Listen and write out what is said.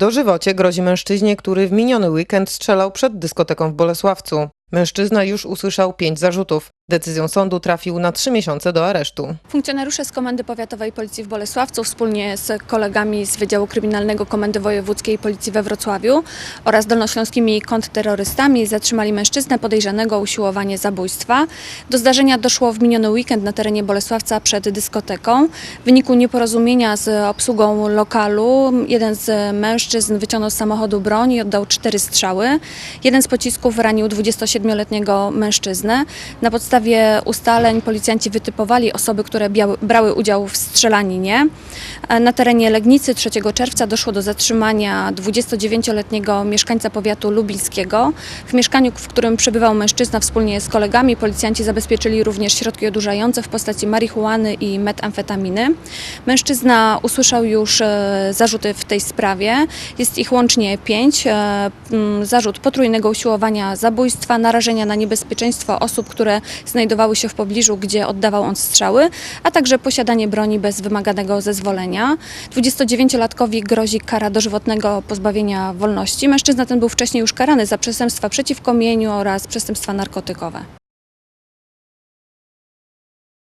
Dożywocie grozi mężczyźnie, który w miniony weekend strzelał przed dyskoteką w Bolesławcu. Mężczyzna już usłyszał pięć zarzutów. Decyzją sądu trafił na trzy miesiące do aresztu. Funkcjonariusze z Komendy Powiatowej Policji w Bolesławcu wspólnie z kolegami z Wydziału Kryminalnego Komendy Wojewódzkiej Policji we Wrocławiu oraz dolnośląskimi kontrterrorystami zatrzymali mężczyznę podejrzanego o usiłowanie zabójstwa. Do zdarzenia doszło w miniony weekend na terenie Bolesławca przed dyskoteką. W wyniku nieporozumienia z obsługą lokalu jeden z mężczyzn wyciągnął z samochodu broń i oddał cztery strzały. Jeden z pocisków ranił 27-letniego mężczyznę. Na podstawie ustaleń policjanci wytypowali osoby, które brały udział w strzelaninie. E, Na terenie Legnicy 3 czerwca doszło do zatrzymania 29-letniego mieszkańca powiatu lubińskiego. W mieszkaniu, w którym przebywał mężczyzna wspólnie z kolegami, policjanci zabezpieczyli również środki odurzające w postaci marihuany i metamfetaminy. Mężczyzna usłyszał już e, zarzuty w tej sprawie. Jest ich łącznie pięć. E, Zarzut potrójnego usiłowania zabójstwa, narażenia na niebezpieczeństwo osób, które znajdowały się w pobliżu, gdzie oddawał on strzały, a także posiadanie broni bez wymaganego zezwolenia. 29-latkowi grozi kara dożywotnego pozbawienia wolności. Mężczyzna ten był wcześniej już karany za przestępstwa przeciwko mieniu oraz przestępstwa narkotykowe.